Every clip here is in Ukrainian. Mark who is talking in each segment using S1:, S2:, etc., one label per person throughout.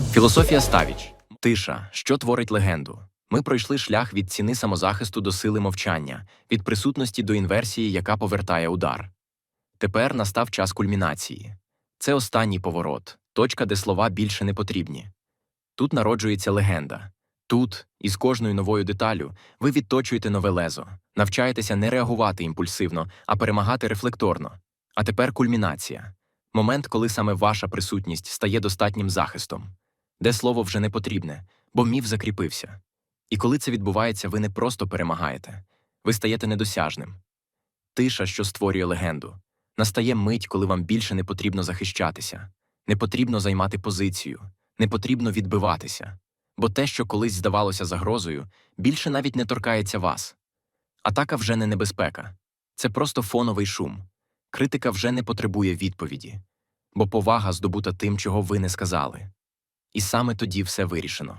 S1: Філософія Ставіч. Тиша, що творить легенду. Ми пройшли шлях від ціни самозахисту до сили мовчання, від присутності до інверсії, яка повертає удар. Тепер настав час кульмінації. Це останній поворот, точка, де слова більше не потрібні. Тут народжується легенда. Тут, із кожною новою деталю, ви відточуєте нове лезо, навчаєтеся не реагувати імпульсивно, а перемагати рефлекторно. А тепер кульмінація момент, коли саме ваша присутність стає достатнім захистом, де слово вже не потрібне, бо міф закріпився. І коли це відбувається, ви не просто перемагаєте, ви стаєте недосяжним. Тиша, що створює легенду. Настає мить, коли вам більше не потрібно захищатися, не потрібно займати позицію, не потрібно відбиватися, бо те, що колись здавалося загрозою, більше навіть не торкається вас. Атака вже не небезпека, це просто фоновий шум. Критика вже не потребує відповіді, бо повага здобута тим, чого ви не сказали. І саме тоді все вирішено.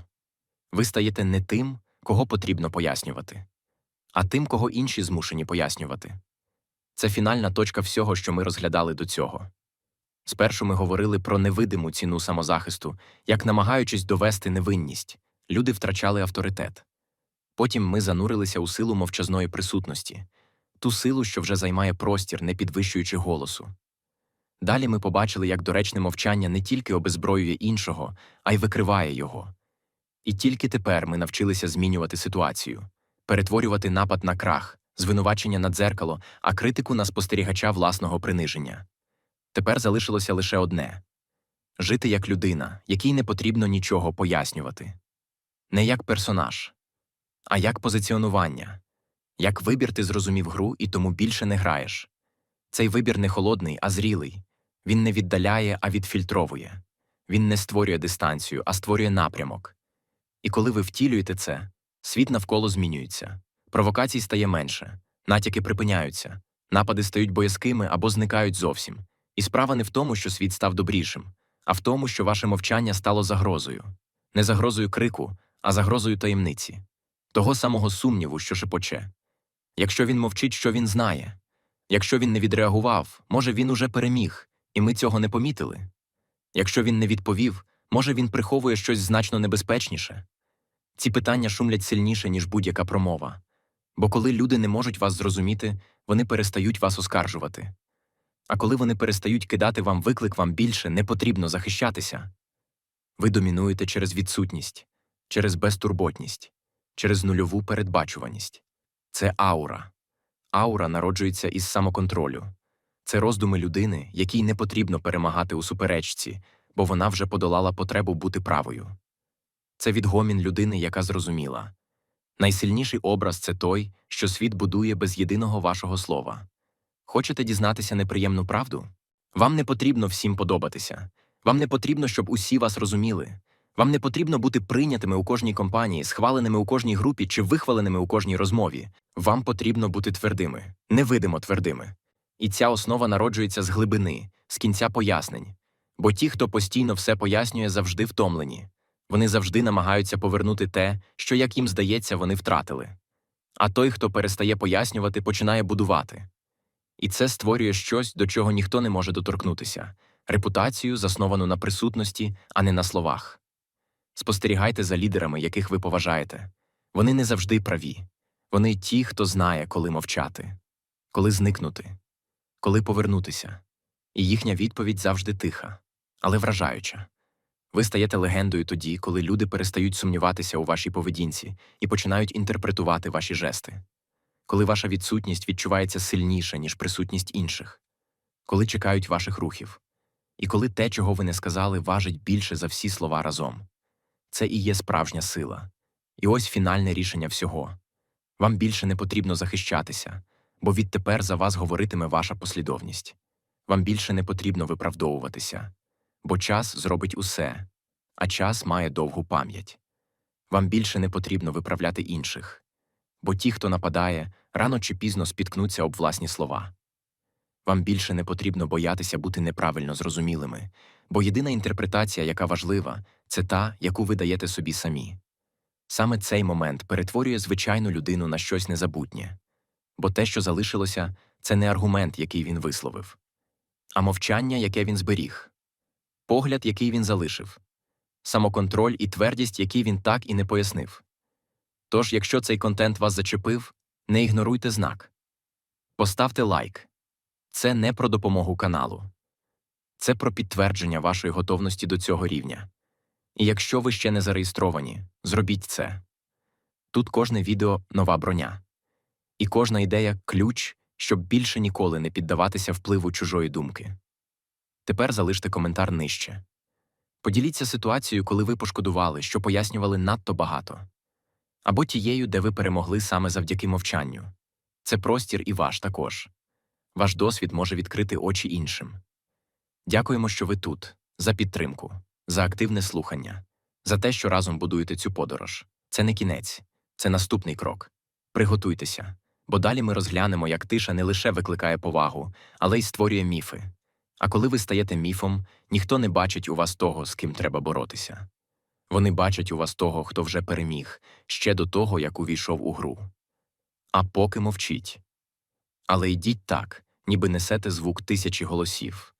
S1: Ви стаєте не тим, кого потрібно пояснювати, а тим, кого інші змушені пояснювати. Це фінальна точка всього, що ми розглядали до цього. Спершу ми говорили про невидиму ціну самозахисту, як намагаючись довести невинність, люди втрачали авторитет. Потім ми занурилися у силу мовчазної присутності, ту силу, що вже займає простір, не підвищуючи голосу. Далі ми побачили, як доречне мовчання не тільки обезброює іншого, а й викриває його. І тільки тепер ми навчилися змінювати ситуацію, перетворювати напад на крах, звинувачення на дзеркало, а критику на спостерігача власного приниження. Тепер залишилося лише одне жити як людина, якій не потрібно нічого пояснювати. Не як персонаж, а як позиціонування, як вибір ти зрозумів гру і тому більше не граєш. Цей вибір не холодний, а зрілий. Він не віддаляє, а відфільтровує. Він не створює дистанцію, а створює напрямок. І коли ви втілюєте це, світ навколо змінюється, провокацій стає менше, натяки припиняються, напади стають боязкими або зникають зовсім. І справа не в тому, що світ став добрішим, а в тому, що ваше мовчання стало загрозою, не загрозою крику, а загрозою таємниці, того самого сумніву, що шепоче. Якщо він мовчить, що він знає, якщо він не відреагував, може він уже переміг, і ми цього не помітили. Якщо він не відповів, може він приховує щось значно небезпечніше. Ці питання шумлять сильніше, ніж будь-яка промова. Бо коли люди не можуть вас зрозуміти, вони перестають вас оскаржувати. А коли вони перестають кидати вам виклик, вам більше не потрібно захищатися. Ви домінуєте через відсутність, через безтурботність, через нульову передбачуваність. Це аура. Аура народжується із самоконтролю. Це роздуми людини, якій не потрібно перемагати у суперечці, бо вона вже подолала потребу бути правою. Це відгомін людини, яка зрозуміла. Найсильніший образ це той, що світ будує без єдиного вашого слова. Хочете дізнатися неприємну правду? Вам не потрібно всім подобатися. Вам не потрібно, щоб усі вас розуміли. Вам не потрібно бути прийнятими у кожній компанії, схваленими у кожній групі чи вихваленими у кожній розмові. Вам потрібно бути твердими, невидимо твердими. І ця основа народжується з глибини, з кінця пояснень. Бо ті, хто постійно все пояснює, завжди втомлені. Вони завжди намагаються повернути те, що, як їм здається, вони втратили. А той, хто перестає пояснювати, починає будувати. І це створює щось, до чого ніхто не може доторкнутися репутацію, засновану на присутності, а не на словах. Спостерігайте за лідерами, яких ви поважаєте. Вони не завжди праві. Вони ті, хто знає, коли мовчати, коли зникнути, коли повернутися. І їхня відповідь завжди тиха, але вражаюча. Ви стаєте легендою тоді, коли люди перестають сумніватися у вашій поведінці і починають інтерпретувати ваші жести, коли ваша відсутність відчувається сильніше, ніж присутність інших, коли чекають ваших рухів, і коли те, чого ви не сказали, важить більше за всі слова разом. Це і є справжня сила. І ось фінальне рішення всього. Вам більше не потрібно захищатися, бо відтепер за вас говоритиме ваша послідовність. Вам більше не потрібно виправдовуватися, бо час зробить усе, а час має довгу пам'ять. Вам більше не потрібно виправляти інших, бо ті, хто нападає, рано чи пізно спіткнуться об власні слова. Вам більше не потрібно боятися бути неправильно зрозумілими, бо єдина інтерпретація, яка важлива, це та, яку ви даєте собі самі. Саме цей момент перетворює звичайну людину на щось незабутнє, бо те, що залишилося, це не аргумент, який він висловив, а мовчання, яке він зберіг, погляд, який він залишив, самоконтроль і твердість, які він так і не пояснив. Тож, якщо цей контент вас зачепив, не ігноруйте знак. Поставте лайк. Це не про допомогу каналу. Це про підтвердження вашої готовності до цього рівня. І якщо ви ще не зареєстровані, зробіть це. Тут кожне відео нова броня. І кожна ідея ключ, щоб більше ніколи не піддаватися впливу чужої думки. Тепер залиште коментар нижче. Поділіться ситуацією, коли ви пошкодували, що пояснювали надто багато. Або тією, де ви перемогли саме завдяки мовчанню. Це простір і ваш також. Ваш досвід може відкрити очі іншим. Дякуємо, що ви тут, за підтримку, за активне слухання, за те, що разом будуєте цю подорож. Це не кінець, це наступний крок. Приготуйтеся, бо далі ми розглянемо, як тиша не лише викликає повагу, але й створює міфи. А коли ви стаєте міфом, ніхто не бачить у вас того, з ким треба боротися. Вони бачать у вас того, хто вже переміг, ще до того, як увійшов у гру. А поки мовчіть. Але йдіть так, ніби несете звук тисячі голосів.